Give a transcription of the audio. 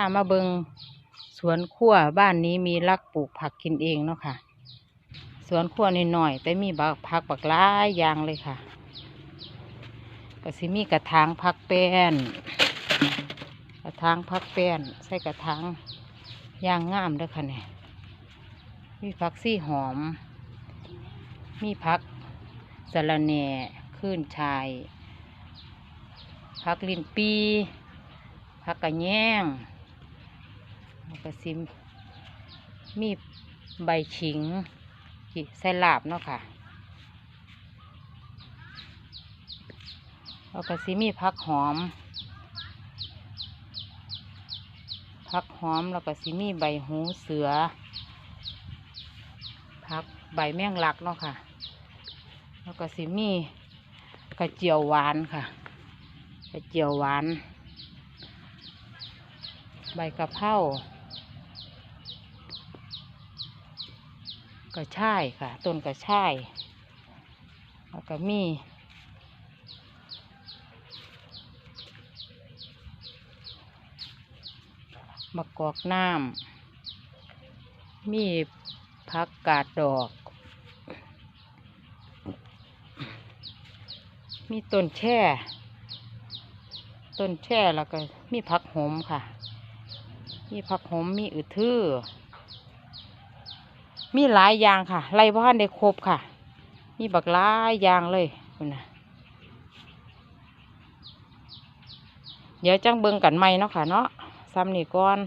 ามาเบิงสวนครัวบ้านนี้มีรักปลูกผักกินเองเนาะค่ะ สวนครัวนิดหน่อยๆแต่มีบักผักบักหลายอย่างเลยค่ะก็สิมีกระถางพักแป้น กระถางพักแป้น ใส่กระถางย่างงามด้วยค่ะเนี่ยมีผักซี่หอม มีผักสะระแหน่ขึ้นชายผักลินปีผักกระแยง แล้วก็ซิมมีใบขิงใส่ลาบเนาะค่ะแล้วก็สิมีผักหอม ผักหอมแล้วก็สิมีใบหูเสือ ผักใบแมงลักเนาะค่ะ แล้วก็สิมีกระเจียวหวานค่ะ กระเจียวหวาน ใบกะเพรา กระช่ายค่ะ ต้นกระช่าย แล้วก็มี มะกอกน้ำ มีผักกาดดอก มีต้นแช่ ต้นแช่แล้วก็มีผักหอมค่ะ มีผักหอมมีอึดทื่อ มีหลายอย่างค่ะ ไล่บ้านได้ครบค่ะ มีบักหลายอย่างเลยคุณนะเดี๋ยวจังเบิงกันใหม่เนาะค่ะเนาะซ้ำนี่ก่อน